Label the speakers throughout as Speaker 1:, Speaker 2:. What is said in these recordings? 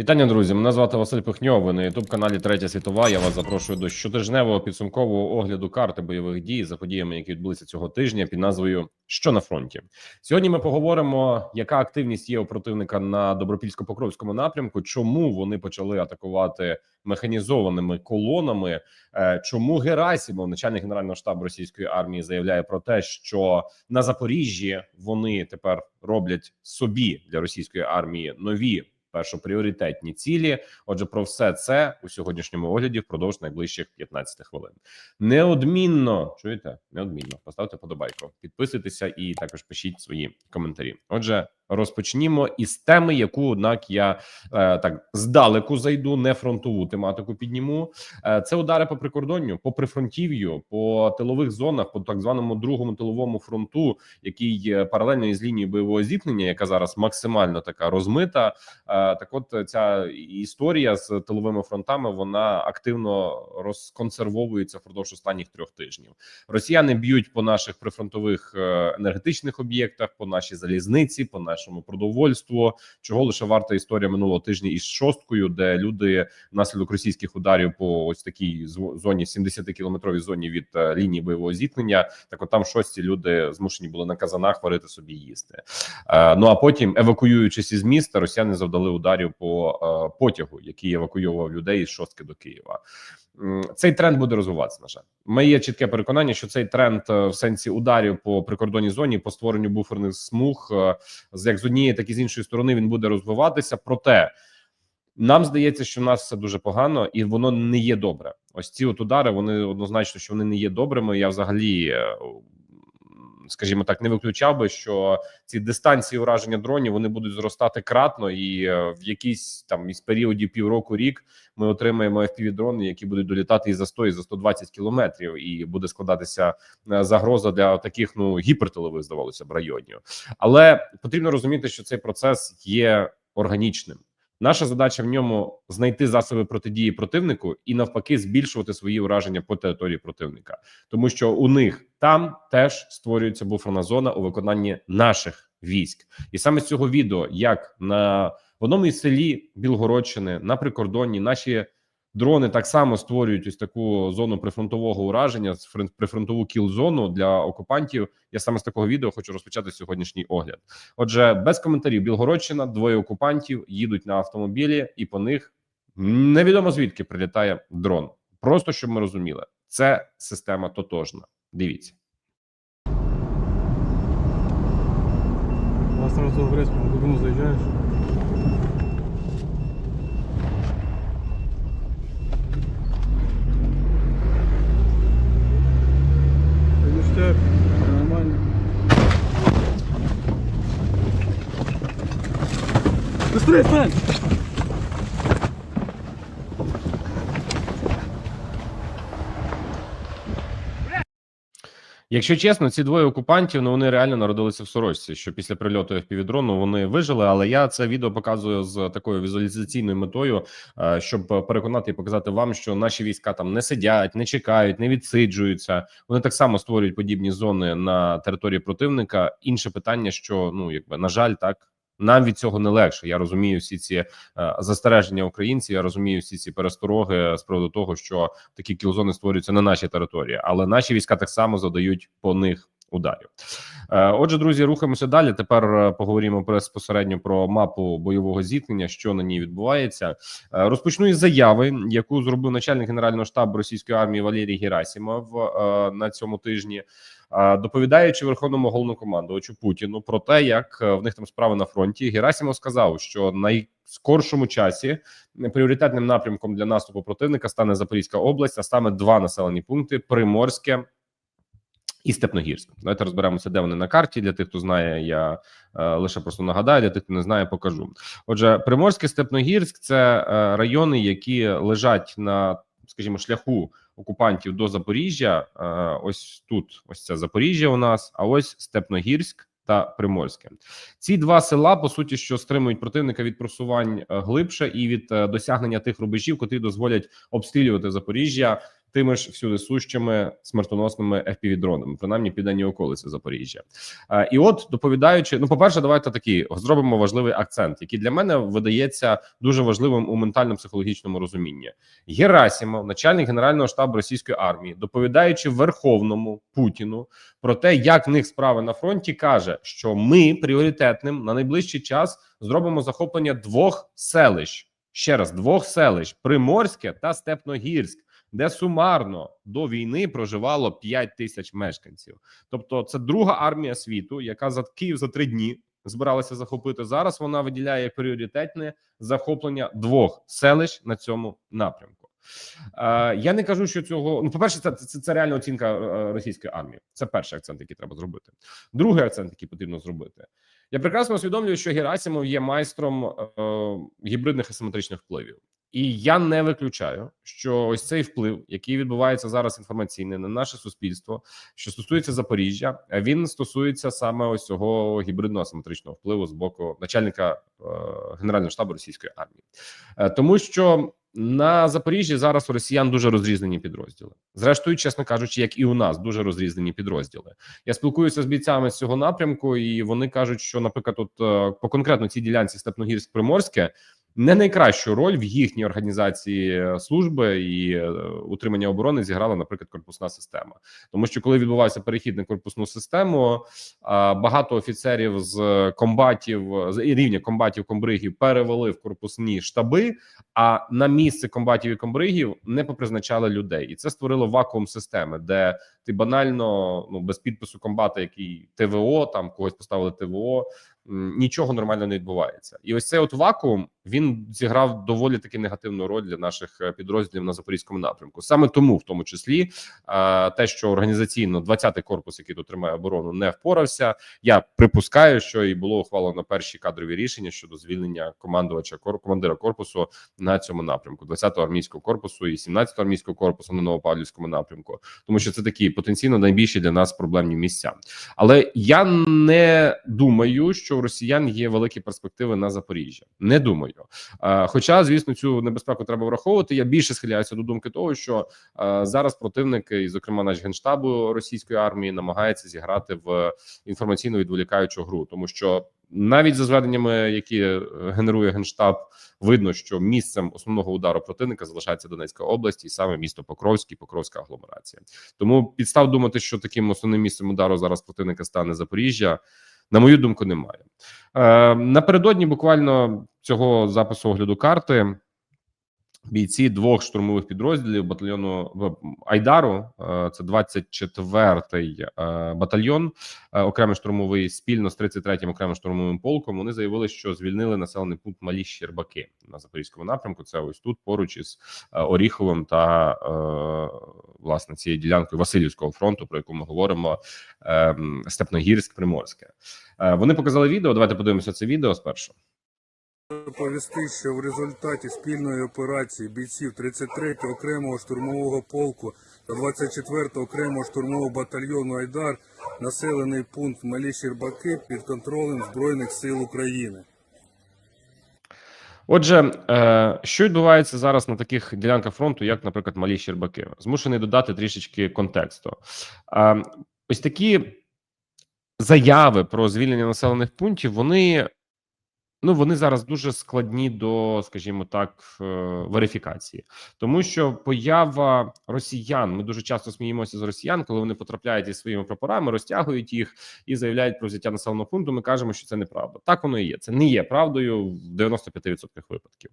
Speaker 1: Вітання, друзі. Мене звати Василь Пихньов. Ви на ютуб каналі Третя світова. Я вас запрошую до щотижневого підсумкового огляду карти бойових дій за подіями, які відбулися цього тижня, під назвою Що на фронті. Сьогодні ми поговоримо, яка активність є у противника на добропільсько-покровському напрямку, чому вони почали атакувати механізованими колонами. е, Чому Герасімов, начальник генерального штабу російської армії, заявляє про те, що на Запоріжжі вони тепер роблять собі для російської армії нові першопріоритетні цілі. Отже, про все це у сьогоднішньому огляді впродовж найближчих 15 хвилин. Неодмінно чуєте? Неодмінно поставте подобайку, підписуйтеся і також пишіть свої коментарі. Отже, розпочнімо із теми, яку однак я е, так здалеку зайду, не фронтову тематику підніму. Е, це удари по прикордонню, по прифронтів'ю, по тилових зонах, по так званому другому тиловому фронту, який паралельно із лінією бойового зіткнення, яка зараз максимально така розмита. Е, Так, от ця історія з тиловими фронтами вона активно розконсервовується впродовж останніх трьох тижнів. Росіяни б'ють по наших прифронтових е, енергетичних об'єктах, по нашій залізниці, по нашому продовольству. Чого лише варта історія минулого тижня із шосткою, де люди внаслідок російських ударів по ось такій зо- зоні 70 кілометровій зоні від е, лінії бойового зіткнення. Так, от там шості люди змушені були на казанах варити собі їсти. Е, Ну а потім, евакуюючись із міста, росіяни завдали ударів по е, потягу, який евакуйовував людей із шостки до Києва. Цей тренд буде розвиватися. На жаль, моє чітке переконання, що цей тренд в сенсі ударів по прикордонній зоні, по створенню буферних смуг, з як з однієї, так і з іншої сторони, він буде розвиватися. Проте нам здається, що в нас все дуже погано, і воно не є добре. Ось ці от удари, вони однозначно, що вони не є добрими. Я взагалі. Скажімо так, не виключав би, що ці дистанції ураження дронів вони будуть зростати кратно, і е, в якійсь там із періоді півроку рік ми отримаємо fpv дрони, які будуть долітати і за 100, і за 120 кілометрів, і буде складатися е, загроза для таких ну гіпертилових, здавалося б, районів. Але потрібно розуміти, що цей процес є органічним. Наша задача в ньому знайти засоби протидії противнику і навпаки збільшувати свої ураження по території противника, тому що у них там теж створюється буферна зона у виконанні наших військ, і саме з цього відео, як на в одному із селі Білгородщини на прикордонні наші дрони так само створюють ось таку зону прифронтового ураження, прифронтову кіл-зону для окупантів. Я саме з такого відео хочу розпочати сьогоднішній огляд. Отже, без коментарів, Білгородщина, двоє окупантів їдуть на автомобілі, і по них невідомо звідки прилітає дрон. Просто щоб ми розуміли, це система тотожна. Дивіться.
Speaker 2: Сразу в Респі на глибину заїжджаєш. Це ништяк, нормально. Быстрее, стань!
Speaker 1: Якщо чесно, ці двоє окупантів ну вони реально народилися в сорочці. Що після прильоту FPV-дрону вони вижили. Але я це відео показую з такою візуалізаційною метою, е, щоб переконати і показати вам, що наші війська там не сидять, не чекають, не відсиджуються. Вони так само створюють подібні зони на території противника. Інше питання, що ну якби на жаль, так. Нам від цього не легше. Я розумію всі ці е, застереження українців. Я розумію всі ці перестороги з приводу того, що такі кілзони створюються на нашій території, але наші війська так само задають по них ударів. Е, Отже, друзі, рухаємося далі. Тепер е, поговоримо безпосередньо про мапу бойового зіткнення, що на ній відбувається. Е, Розпочну із заяви, яку зробив начальник генерального штабу російської армії Валерій Герасимов е, на цьому тижні. Доповідаючи верховному головнокомандувачу Путіну про те, як в них там справи на фронті, Герасимов сказав, що найскоршому часі пріоритетним напрямком для наступу противника стане Запорізька область, а саме два населені пункти: Приморське і Степногірськ. Давайте розберемося, де вони на карті. Для тих, хто знає, я е, лише просто нагадаю. Для тих, хто не знає, покажу. Отже, Приморське, Степногірськ це е, райони, які лежать на, скажімо, шляху окупантів до Запоріжжя. Е, ось тут, ось це Запоріжжя у нас, а ось Степногірськ. Та Приморське ці два села по суті, що стримують противника від просувань е, глибше і від е, досягнення тих рубежів, котрі дозволять обстрілювати Запоріжжя тими ж всюди сущими смертоносними fpv дронами принаймні південні околиці Запоріжжя. І от доповідаючи, ну, по перше, давайте такий зробимо важливий акцент, який для мене видається дуже важливим у ментально-психологічному розумінні. Герасімов, начальник генерального штабу російської армії, доповідаючи Верховному Путіну про те, як в них справи на фронті, каже, що ми пріоритетним на найближчий час зробимо захоплення двох селищ. Ще раз двох селищ: Приморське та Степногірськ, де сумарно до війни проживало 5 тисяч мешканців. Тобто, це друга армія світу, яка за Київ за три дні збиралася захопити. Зараз вона виділяє пріоритетне захоплення двох селищ на цьому напрямку. Е, я не кажу, що цього ну, по перше, це, це, це реальна оцінка е, російської армії. Це перший акцент, який треба зробити. Другий акцент, який потрібно зробити. Я прекрасно усвідомлюю, що Герасимов є майстром е, гібридних асиметричних впливів. І я не виключаю, що ось цей вплив, який відбувається зараз інформаційний на наше суспільство, що стосується Запоріжжя, е, він стосується саме ось цього гібридного асиметричного впливу з боку начальника е, генерального штабу російської армії, е, тому що на Запоріжжі зараз у росіян дуже розрізнені підрозділи. Зрештою, чесно кажучи, як і у нас дуже розрізнені підрозділи. Я спілкуюся з бійцями з цього напрямку, і вони кажуть, що, наприклад, е, по конкретно цій ділянці Степногірськ-Приморське не найкращу роль в їхній організації е, служби і е, утримання оборони зіграла, наприклад, корпусна система. Тому що коли відбувався перехід на корпусну систему, багато офіцерів з комбатів з рівня комбатів комбригів перевели в корпусні штаби. А на місце комбатів і комбригів не попризначали людей, і це створило вакуум системи, де ти банально ну без підпису комбата, який ТВО там когось поставили ТВО. Нічого нормально не відбувається, і ось цей от вакуум він зіграв доволі таки негативну роль для наших е, підрозділів на запорізькому напрямку. Саме тому, в тому числі, е, те, що організаційно 20-й корпус, який тут тримає оборону, не впорався. Я припускаю, що і було ухвалено перші кадрові рішення щодо звільнення командувача командира корпусу на цьому напрямку 20-го армійського корпусу і 17-го армійського корпусу на Новопавлівському напрямку, тому що це такі потенційно найбільші для нас проблемні місця. Але я не думаю, що у росіян є великі перспективи на Запоріжжя. Не думаю. Е, Хоча, звісно, цю небезпеку треба враховувати. Я більше схиляюся до думки того, що е, зараз противник, і зокрема наш генштабу російської армії, намагається зіграти в інформаційно відволікаючу гру, тому що навіть за зведеннями, які е, генерує генштаб, видно, що місцем основного удару противника залишається Донецька область і саме місто Покровськ і Покровська агломерація. Тому підстав думати, що таким основним місцем удару зараз противника стане Запоріжжя. На мою думку, немає е, напередодні. Буквально цього запису огляду карти бійці двох штурмових підрозділів батальйону Айдару. е, Це 24-й е, батальйон, е, окремий штурмовий спільно з 33-м окремим штурмовим полком. Вони заявили, що звільнили населений пункт Малі Щербаки на запорізькому напрямку. Це ось тут поруч із Оріховим та власне цією ділянкою Васильівського фронту, про яку ми говоримо, е, Степногірськ, Приморське. Вони показали відео. Давайте подивимося це відео спершу.
Speaker 3: Повісти, що в результаті спільної операції бійців 33-го окремого штурмового полку та 24-го окремого штурмового батальйону Айдар населений пункт Малі Щербаки під контролем Збройних сил України.
Speaker 1: Отже, е, що відбувається зараз на таких ділянках фронту, як, наприклад, малі Щербаки, змушений додати трішечки контексту. Е, ось такі заяви про звільнення населених пунктів, вони. Ну, вони зараз дуже складні до, скажімо так, е, верифікації, тому що поява росіян. Ми дуже часто сміємося з росіян, коли вони потрапляють зі своїми прапорами, розтягують їх і заявляють про взяття населеного пункту. Ми кажемо, що це неправда. Так воно і є. Це не є правдою в 95% випадків.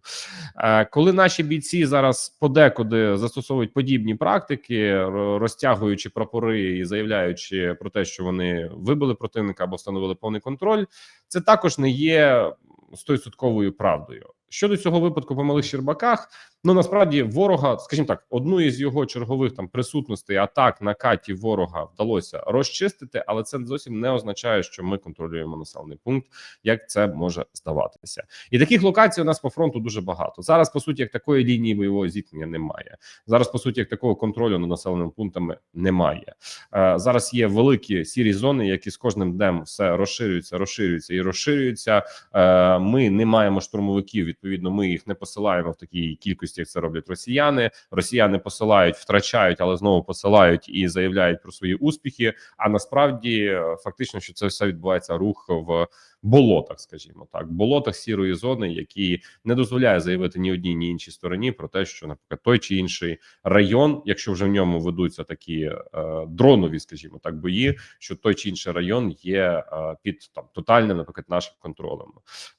Speaker 1: Е, Коли наші бійці зараз подекуди застосовують подібні практики, розтягуючи прапори і заявляючи про те, що вони вибили противника або встановили повний контроль, це також не є стовідсотковою правдою. Щодо цього випадку по малих Щербаках, ну насправді ворога, скажімо так, одну із його чергових там присутностей атак на каті ворога вдалося розчистити, але це зовсім не означає, що ми контролюємо населений пункт, як це може здаватися. І таких локацій у нас по фронту дуже багато. Зараз по суті, як такої лінії бойового зіткнення немає. Зараз по суті, як такого контролю над населеними пунктами немає. Е, Зараз є великі сірі зони, які з кожним днем все розширюються, розширюються і розширюються. Е, Ми не маємо штурмовиків. Відповідно, ми їх не посилаємо в такій кількості. Кількості, як це роблять росіяни. Росіяни посилають, втрачають, але знову посилають і заявляють про свої успіхи. А насправді е, фактично, що це все відбувається рух в болотах, скажімо так, болотах сірої зони, які не дозволяє заявити ні одній, ні іншій стороні про те, що наприклад той чи інший район, якщо вже в ньому ведуться такі е, дронові, скажімо так, бої, що той чи інший район є е, під там тотальним, наприклад, нашим контролем.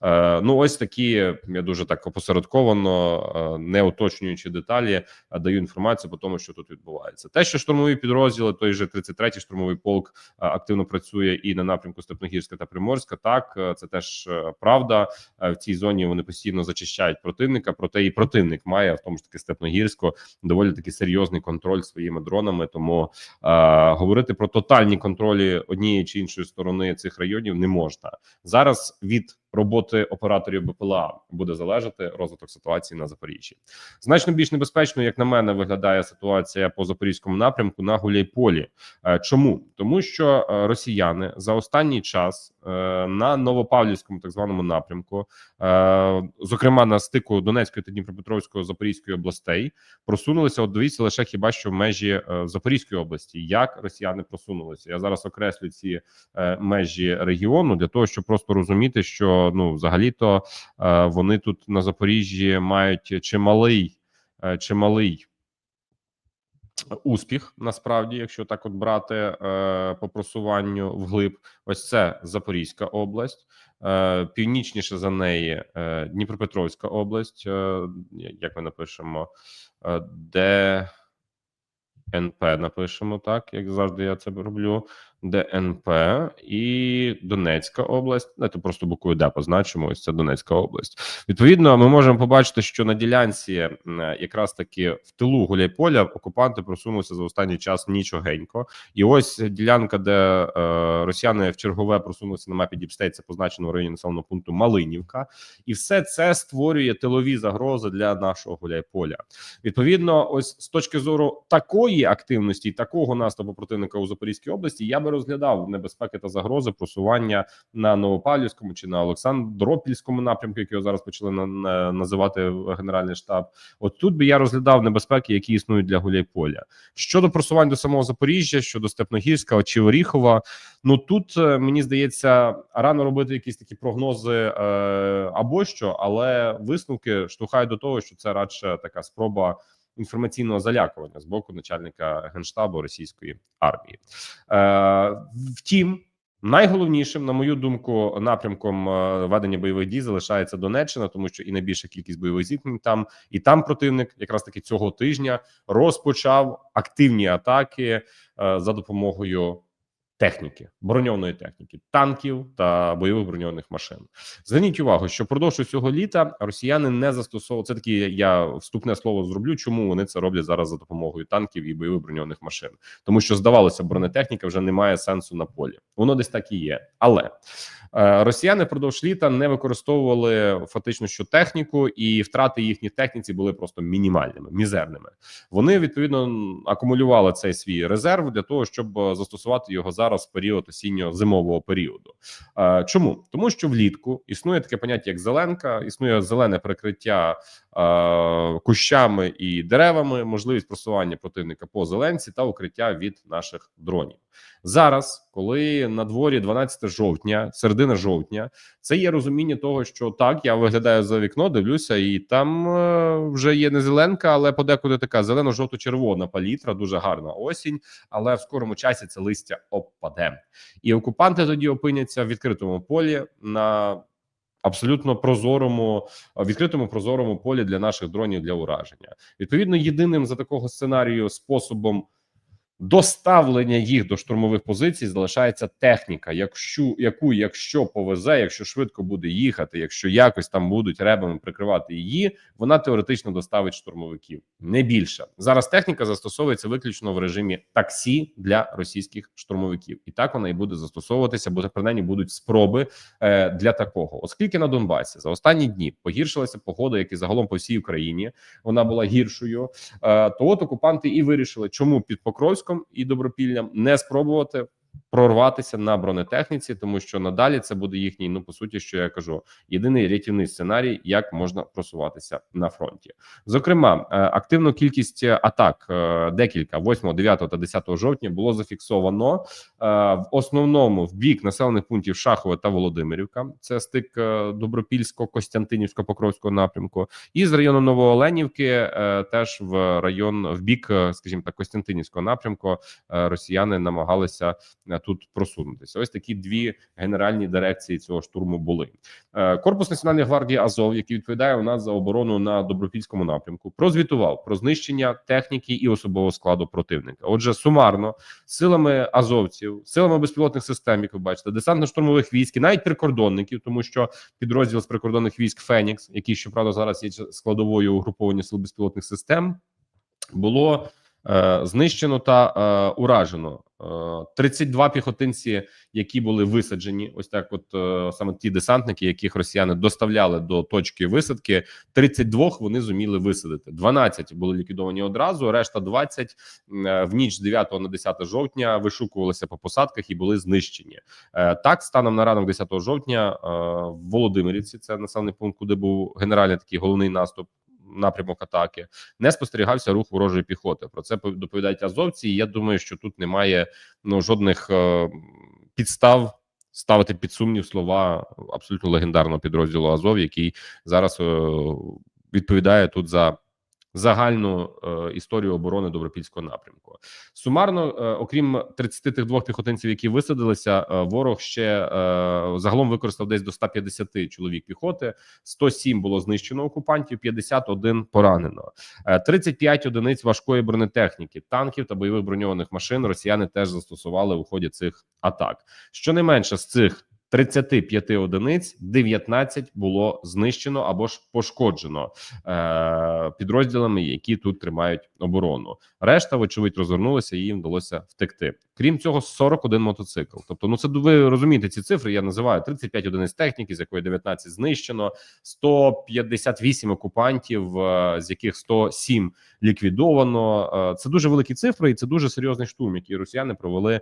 Speaker 1: Е, ну ось такі я дуже так опосередковано, е, не уточнюючи деталі, е, даю інформацію по тому, що тут відбувається. Те, що штурмові підрозділи, той же 33-й штурмовий полк е, активно працює і на напрямку Степногірська та Приморська. Так е, це теж е, правда. Е, В цій зоні вони постійно зачищають противника. Проте і противник має в тому ж таки Степногірську доволі таки серйозний контроль своїми дронами. Тому е, говорити про тотальні контролі однієї чи іншої сторони цих районів не можна зараз. Від роботи операторів БПЛА буде залежати розвиток ситуації на Запоріжжі. Значно більш небезпечно, як на мене, виглядає ситуація по запорізькому напрямку на Гуляйполі. Е, Чому тому, що е, росіяни за останній час е, на Новопавлівському так званому напрямку, зокрема на стику Донецької та Дніпропетровської Запорізької областей, просунулися. От дивіться лише хіба що в межі Запорізької області, як росіяни просунулися. Я зараз окреслю ці межі регіону для того, щоб просто розуміти, що ну взагалі-то е, вони тут на Запоріжжі мають чималий, е, чималий успіх. Насправді, якщо так от брати е, по просуванню вглиб, ось це Запорізька область, північніше за неї Дніпропетровська область. Як ми напишемо, де НП напишемо так, як завжди я це роблю. ДНП і Донецька область. Це просто буквою Д позначимо. Ось це Донецька область. Відповідно, ми можемо побачити, що на ділянці якраз таки в тилу Гуляйполя окупанти просунулися за останній час нічогенько. І ось ділянка, де е, росіяни в чергове просунулися на мапі Діпстейт, це позначено в районі населеного пункту Малинівка, і все це створює тилові загрози для нашого Гуляйполя. Відповідно, ось з точки зору такої активності такого наступу противника у Запорізькій області, я би розглядав небезпеки та загрози просування на Новопавлівському чи на Олександропільському напрямку, який зараз почали на, на, називати Генеральний штаб. От тут би я розглядав небезпеки, які існують для Гуляйполя. Щодо просувань до самого Запоріжжя, щодо Степногірська чи Оріхова, ну тут е, мені здається рано робити якісь такі прогнози е, або що, але висновки штовхають до того, що це радше така спроба інформаційного залякування з боку начальника генштабу російської армії. Е, втім. Найголовнішим, на мою думку, напрямком е, ведення бойових дій залишається Донеччина, тому що і найбільша кількість бойових зіткнень там, і там противник, якраз таки цього тижня, розпочав активні атаки е, за допомогою техніки, броньованої техніки, танків та бойових броньованих машин. Зверніть увагу, що впродовж цього літа росіяни не застосовували це таке. Я вступне слово зроблю. Чому вони це роблять зараз за допомогою танків і бойових броньованих машин? Тому що здавалося, бронетехніка вже не має сенсу на полі. Воно десь так і є, але росіяни впродовж літа не використовували фактично що техніку, і втрати їхніх техніці були просто мінімальними, мізерними. Вони відповідно акумулювали цей свій резерв для того, щоб е, застосувати його зараз в період осінньо-зимового періоду. Е, Чому тому, що влітку існує таке поняття, як зеленка, існує зелене прикриття е, кущами і деревами, можливість просування противника по зеленці та укриття від наших дронів. Зараз, коли на дворі 12 жовтня, середина жовтня, це є розуміння того, що так я виглядаю за вікно, дивлюся, і там е, вже є не зеленка, але подекуди така зелено-жовто-червона палітра, дуже гарна осінь. Але в скорому часі це листя опаде, і окупанти тоді опиняться в відкритому полі на абсолютно прозорому, відкритому прозорому полі для наших дронів для ураження. Відповідно, єдиним за такого сценарію способом. Доставлення їх до штурмових позицій залишається техніка, якщо яку, якщо повезе, якщо швидко буде їхати, якщо якось там будуть ребами прикривати її, вона теоретично доставить штурмовиків. Не більше зараз. Техніка застосовується виключно в режимі таксі для російських штурмовиків, і так вона і буде застосовуватися, бо принаймні будуть спроби е, для такого, оскільки на Донбасі за останні дні погіршилася погода, як і загалом по всій Україні вона була гіршою. Е, то от окупанти і вирішили, чому під Покровськом і Добропіллям не спробувати прорватися на бронетехніці, тому що надалі це буде їхній, ну по суті, що я кажу, єдиний рятівний сценарій, як можна просуватися на фронті. Зокрема, е, активну кількість атак, е, декілька 8, 9 та 10 жовтня було зафіксовано е, в основному в бік населених пунктів Шахове та Володимирівка. Це стик е, Добропільського, Костянтинівського, Покровського напрямку, і з району Новооленівки е, теж в район в бік, скажімо так, Костянтинівського напрямку росіяни намагалися тут просунутися. Ось такі дві генеральні дирекції цього штурму були. Е, Корпус Національної гвардії Азов, який відповідає у нас за оборону на добропільському напрямку, прозвітував про знищення техніки і особового складу противника. Отже, сумарно силами азовців, силами безпілотних систем, як ви бачите, десантно-штурмових військ, навіть прикордонників, тому що підрозділ з прикордонних військ Фенікс, який щоправда зараз є складовою угруповання сил безпілотних систем, було е, знищено та е, уражено. Е, 32 піхотинці, які були висаджені, ось так, от е, саме ті десантники, яких росіяни доставляли до точки висадки. 32 вони зуміли висадити. 12 були ліквідовані одразу. Решта 20 е, в ніч з 9 на 10 жовтня вишукувалися по посадках і були знищені. Е, Так, станом на ранок 10 жовтня е, в Володимирівці, це населений пункт, куди був генеральний такий головний наступ. Напрямок атаки не спостерігався рух ворожої піхоти. Про це пов- доповідають азовці. І я думаю, що тут немає ну жодних е, підстав ставити під сумнів слова абсолютно легендарного підрозділу Азов, який зараз е, відповідає тут за загальну е, історію оборони добропільського напрямку. Сумарно, е, окрім 32 піхотинців, які висадилися, е, ворог ще загалом використав десь до 150 чоловік піхоти. 107 було знищено окупантів, 51 поранено. Е, 35 одиниць важкої бронетехніки, танків та бойових броньованих машин. Росіяни теж застосували у ході цих атак. Щонайменше з цих 35 одиниць 19 було знищено або ж пошкоджено е, підрозділами, які тут тримають оборону. Решта, вочевидь, розвернулися і їм вдалося втекти. Крім цього, 41 мотоцикл. Тобто, ну це ви розумієте ці цифри. Я називаю 35 одиниць техніки, з якої 19 знищено, 158 окупантів, е, з яких 107 ліквідовано. Е, Це дуже великі цифри, і це дуже серйозний штурм, який росіяни провели, е,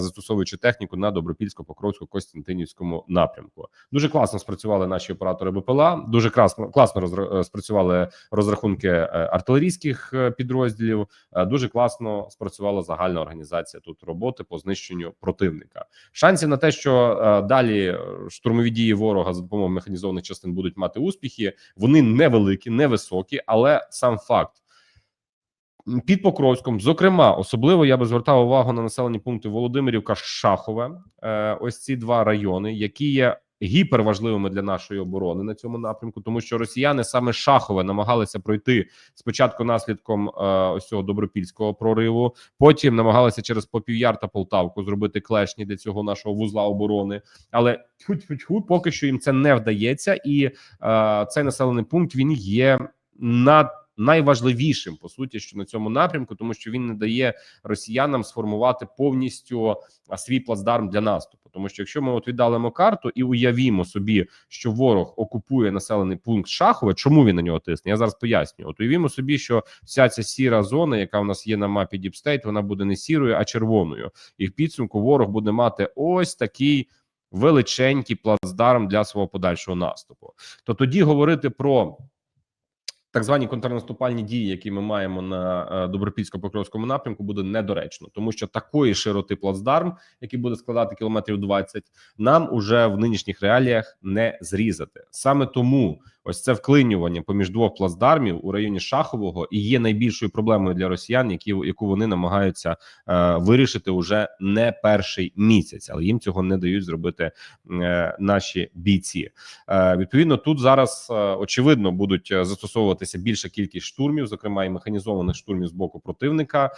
Speaker 1: застосовуючи техніку на добропільсько покровсько костянтинівському напрямку. Дуже класно спрацювали наші оператори БПЛА. Дуже класно класно розра- е, спрацювали розрахунки е, артилерійських е, підрозділів. Дуже класно спрацювала загальна організація тут роботи по знищенню противника. Шансів на те, що далі штурмові дії ворога за допомогою механізованих частин будуть мати успіхи. Вони невеликі, невисокі, але сам факт. Під Покровськом, зокрема, особливо я би звертав увагу на населені пункти Володимирівка, Шахове. Е, ось ці два райони, які є гіперважливими для нашої оборони на цьому напрямку, тому що росіяни саме Шахове намагалися пройти спочатку наслідком е, ось цього добропільського прориву. Потім намагалися через Попів'яр та Полтавку зробити клешні для цього нашого вузла оборони, але поки що їм це не вдається, і е, цей населений пункт він є над найважливішим по суті, що на цьому напрямку, тому що він не дає росіянам сформувати повністю свій плацдарм для наступу. Тому що якщо ми от віддалимо карту і уявімо собі, що ворог окупує населений пункт Шахове, чому він на нього тисне? Я зараз поясню. От уявімо собі, що вся ця сіра зона, яка в нас є на мапі State, вона буде не сірою, а червоною, і в підсумку ворог буде мати ось такий. Величенький плацдарм для свого подальшого наступу, то тоді говорити про так звані контрнаступальні дії, які ми маємо на е, добропільсько-покровському напрямку, буде недоречно, тому що такої широти плацдарм, який буде складати кілометрів 20, нам уже в нинішніх реаліях не зрізати. Саме тому ось це вклинювання поміж двох плацдармів у районі Шахового і є найбільшою проблемою для росіян, які яку вони намагаються е, вирішити уже не перший місяць, але їм цього не дають зробити е, наші бійці. Е, відповідно, тут зараз е, очевидно будуть е, застосовуватися більша кількість штурмів, зокрема і механізованих штурмів з боку противника. Е,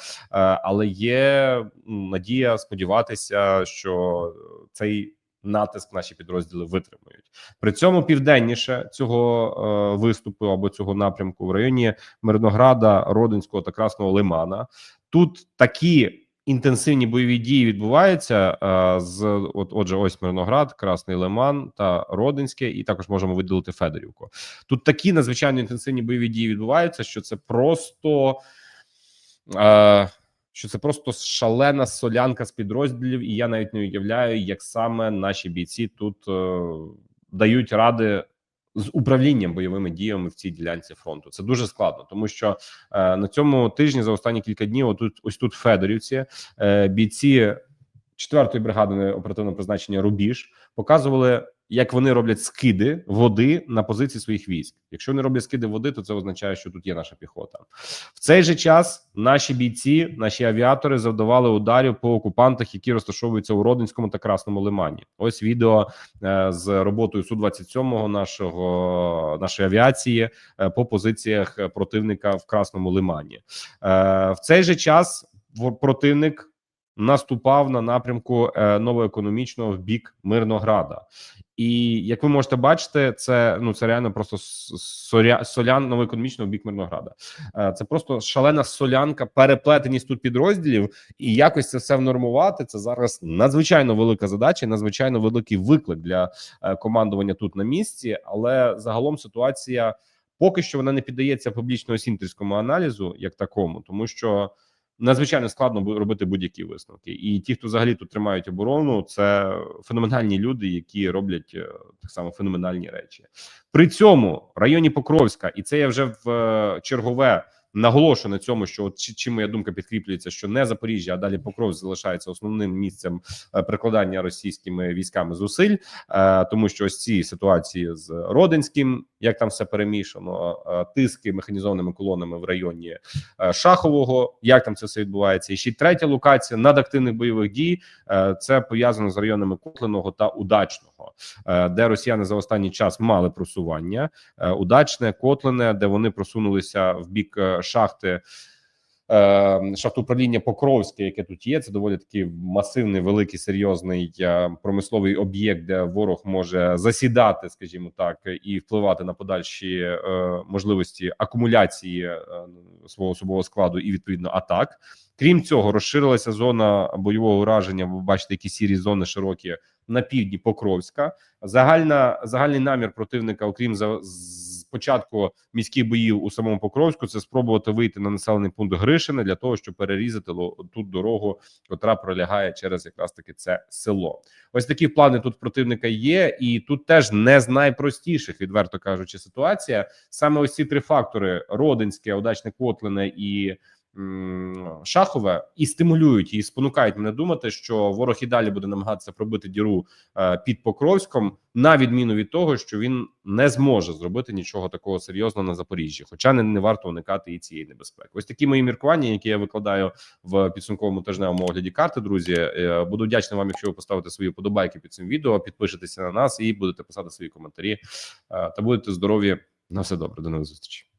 Speaker 1: але є надія сподіватися, що цей натиск наші підрозділи витримають. При цьому південніше цього е, виступу або цього напрямку в районі Мирнограда, Родинського та Красного Лимана. Тут такі інтенсивні бойові дії відбуваються е, з от, отже, ось Мирноград, Красний Лиман та Родинське, і також можемо виділити Федорівку. Тут такі надзвичайно інтенсивні бойові дії відбуваються, що це просто. Е, що це просто шалена солянка з підрозділів, і я навіть не уявляю, як саме наші бійці тут е, дають ради з управлінням бойовими діями в цій ділянці фронту. Це дуже складно, тому що е, на цьому тижні за останні кілька днів, отут ось тут Федорівці, е, бійці 4-ї бригади оперативного призначення Рубіж показували, як вони роблять скиди води на позиції своїх військ. Якщо вони роблять скиди води, то це означає, що тут є наша піхота. В цей же час наші бійці, наші авіатори завдавали ударів по окупантах, які розташовуються у Родинському та Красному Лимані. Ось відео е, з роботою су 27 нашого нашої авіації е, по позиціях противника в Красному Лимані. Е, в цей же час противник наступав на напрямку е, новоекономічного в бік Мирнограда. І як ви можете бачити, це ну це реально просто с- соря, солян новоекономічного бік Мирнограда. Е, Це просто шалена солянка, переплетеність тут підрозділів, і якось це все внормувати. Це зараз надзвичайно велика задача, надзвичайно великий виклик для е, командування тут на місці. Але загалом ситуація поки що вона не піддається публічно-осінтерському аналізу як такому, тому що надзвичайно складно робити будь-які висновки. І ті, хто взагалі тут тримають оборону, це феноменальні люди, які роблять е, так само феноменальні речі. При цьому в районі Покровська, і це я вже в е, чергове наголошую на цьому, що от чи- чим моя думка підкріплюється, що не Запоріжжя, а далі Покровськ залишається основним місцем е, прикладання російськими військами зусиль, е, тому що ось ці ситуації з Родинським, як там все перемішано, е, тиски механізованими колонами в районі Шахового, як там це все відбувається, і ще третя локація надактивних бойових дій. Це пов'язано з районами Котленого та Удачного, де росіяни за останній час мали просування. Удачне, Котлене, де вони просунулися в бік шахти. е, Шахтоуправління Покровське, яке тут є, це доволі такий масивний, великий, серйозний е, промисловий об'єкт, де ворог може засідати, скажімо так, і впливати на подальші е, можливості акумуляції е, свого особового складу і відповідно атак. Крім цього, розширилася зона бойового ураження. Ви бачите, які сірі зони широкі на півдні Покровська. Загальна загальний намір противника, окрім за початку міських боїв у самому Покровську, це спробувати вийти на населений пункт Гришини для того, щоб перерізати ту дорогу, котра пролягає через якраз таки це село. Ось такі плани тут противника є, і тут теж не з найпростіших, відверто кажучи, ситуація. Саме ось ці три фактори: Родинське, Удачне Котлине і Шахове, і стимулюють і спонукають мене думати, що ворог і далі буде намагатися пробити діру е, під Покровськом, на відміну від того, що він не зможе зробити нічого такого серйозного на Запоріжжі, хоча не, не варто уникати і цієї небезпеки. Ось такі мої міркування, які я викладаю в підсумковому тижневому огляді карти. Друзі, Е, буду вдячний вам, якщо ви поставите свої подобайки під цим відео, підпишетеся на нас і будете писати свої коментарі. Е, Та будете здорові. На все добре, до нових зустрічей.